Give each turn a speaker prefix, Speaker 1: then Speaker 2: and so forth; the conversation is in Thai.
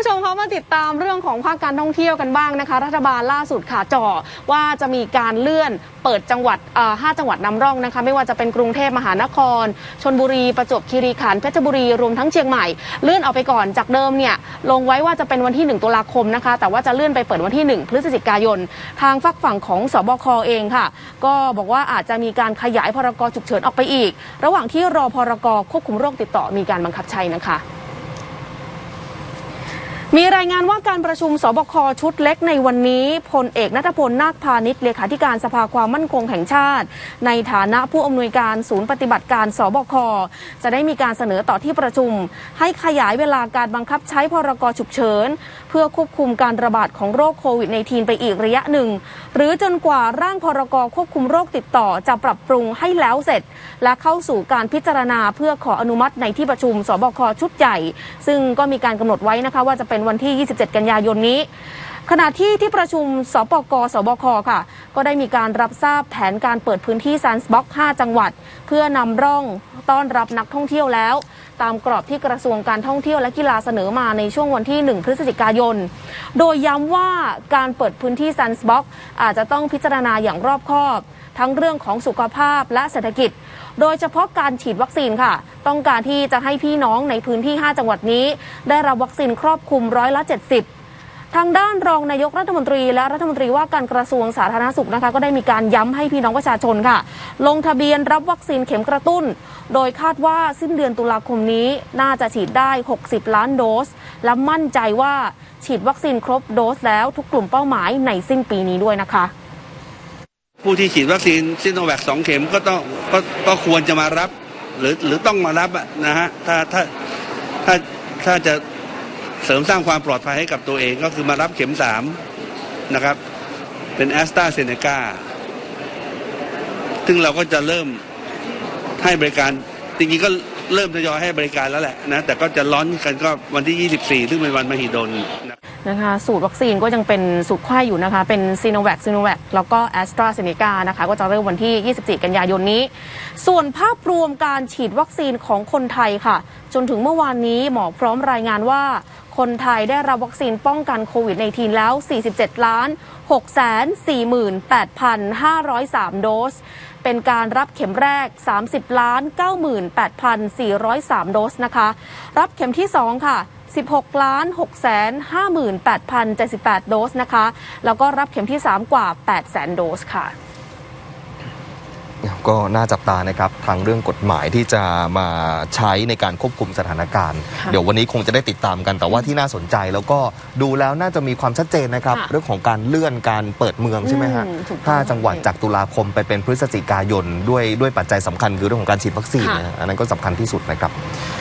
Speaker 1: ผู้ชมคะมาติดตามเรื่องของภาคการท่องเที่ยวกันบ้างนะคะ รัฐบาลล่าสุดค่ะจ่อว่าจะมีการเลื่อนเปิดจังหวัดเอ่อห้าจังหวัดนำร่องนะคะ ไม่ว่าจะเป็นกรุงเทพมหานคร ชนบุรี ประจวบคีรีขันธ์เพชรบุรี รวมทั้งเชียงใหม่ เลื่อนออกไปก่อนจากเดิมเนี่ยลงไว้ว่าจะเป็นวันที่ 1 ตุลาคมนะคะ แต่ว่าจะเลื่อนไปเปิดวันที่ 1 พฤศจิกายน ทางฝักฝั่งของสบคเองค่ะ ก็บอกว่าอาจจะมีการขยายพรกฉุกเฉินออกไปอีก ระหว่างที่รอพรกควบคุมโรคติดต่อมีการบังคับใช้นะคะ มีรายงานว่าการประชุมสบคชุดเล็กในวันนี้พลเอกนัทพลนาคพาณิชย์เลขาธิการสภาความมั่นคงแห่งชาติ ในฐานะผู้อำนวยการศูนย์ปฏิบัติการสบคจะได้มีการเสนอต่อที่ประชุม ให้ขยายเวลาการบังคับใช้พรกฉุกเฉิน เพื่อควบคุมการระบาดของโรคโควิด -19 ไปอีกระยะหนึ่ง หรือจนกว่าร่างพรกควบคุมโรคติดต่อจะปรับปรุงให้แล้วเสร็จ และเข้าสู่การพิจารณาเพื่อขออนุมัติในที่ประชุมสบคชุดใหญ่ ซึ่งก็มีการกำหนดไว้นะคะว่าจะเป็นวันที่ 27 กันยายนนี้ขณะที่ที่ประชุมสปกสบคค่ะ ก็ได้มีการรับทราบแผนการเปิดพื้นที่ซันส์บ็อก 5 จังหวัด เพื่อนำร่องต้อนรับนักท่องเที่ยวแล้ว ตามกรอบที่กระทรวงการท่องเที่ยวและกีฬาเสนอมาในช่วงวันที่ 1 พฤศจิกายน โดยย้ำว่าการเปิดพื้นที่ซันส์บ็อกอาจจะต้องพิจารณาอย่างรอบคอบ ทั้งเรื่องของสุขภาพและเศรษฐกิจ โดยเฉพาะการฉีดวัคซีนค่ะ ต้องการที่จะให้พี่น้องในพื้นที่ 5 จังหวัดนี้ ได้รับวัคซีนครอบคลุมร้อยละ 70 ทางด้านรองนายกรัฐมนตรีและรัฐมนตรีว่าการกระทรวงสาธารณสุขนะคะ ก็ได้มีการย้ำให้พี่น้องประชาชนค่ะ ลงทะเบียนรับวัคซีนเข็มกระตุ้น โดยคาดว่าสิ้นเดือนตุลาคมนี้น่าจะฉีดได้ 60 ล้านโดส และมั่นใจว่าฉีดวัคซีนครบโดสแล้วทุกกลุ่มเป้าหมายในสิ้นปีนี้ด้วยนะคะ
Speaker 2: ผู้ที่ฉีดวัคซีนซิโนแวคสองเข็มก็ต้องก็ก็ควรจะมารับ หรือหรือต้องมารับอะนะฮะถ้าถ้าถ้าถ้าจะ เสริมสร้างความปลอดภัยให้กับตัวเองก็คือมารับเข็มสามนะครับ เป็นแอสตราเซเนกาซึ่งเราก็จะเริ่มให้บริการ จริงๆก็เริ่มทยอยให้บริการแล้วแหละนะแต่ก็จะร้อนกันก็วันที่ 24 ซึ่งเป็นวันมหิดลนะ
Speaker 1: นะคะ สูตรวัคซีนก็ยังเป็นสูตรไข้อยู่นะคะ เป็นซีโนแวคซีโนแวคแล้วก็แอสตราเซเนกานะคะ ก็จะเริ่มวันที่ 24 กันยายนนี้ ส่วนภาพรวมการฉีดวัคซีนของคนไทยค่ะ จนถึงเมื่อวานนี้หมอพร้อมรายงานว่า คนไทยได้รับวัคซีนป้องกันโควิด -19 แล้ว 47 ล้าน 6 48,503 โดส เป็นการรับเข็มแรก 30 ล้าน 98,403 โดสนะคะ รับเข็มที่ 2 ค่ะ16ล้าน6แสน58,078 โดสนะคะ แล้วก็รับเข็มที่ 3 กว่า 8 แสนโดสค่ะ
Speaker 3: ก็น่าจับตานะครับทางเรื่องกฎหมายที่จะมาใช้ในการควบคุมสถานการณ์
Speaker 1: ค่ะ
Speaker 3: เดี๋ยววันนี้คงจะได้ติดตามกันแต่ว่าที่น่าสนใจแล้วก็ดูแล้วน่าจะมีความชัดเจนนะครับ
Speaker 1: ค่ะ
Speaker 3: เรื่องของการเลื่อนการเปิดเมืองใช่ไหมฮะ
Speaker 1: อืมถูกต้อง
Speaker 3: ห้าจังหวัดจากตุลาคมไปเป็นพฤศจิกายนด้วยด้วยปัจจัยสำคัญคือเรื่องของการฉีดวัคซีน
Speaker 1: ค่ะ
Speaker 3: นะฮะอันนั้นก็สำคัญที่สุดนะครับ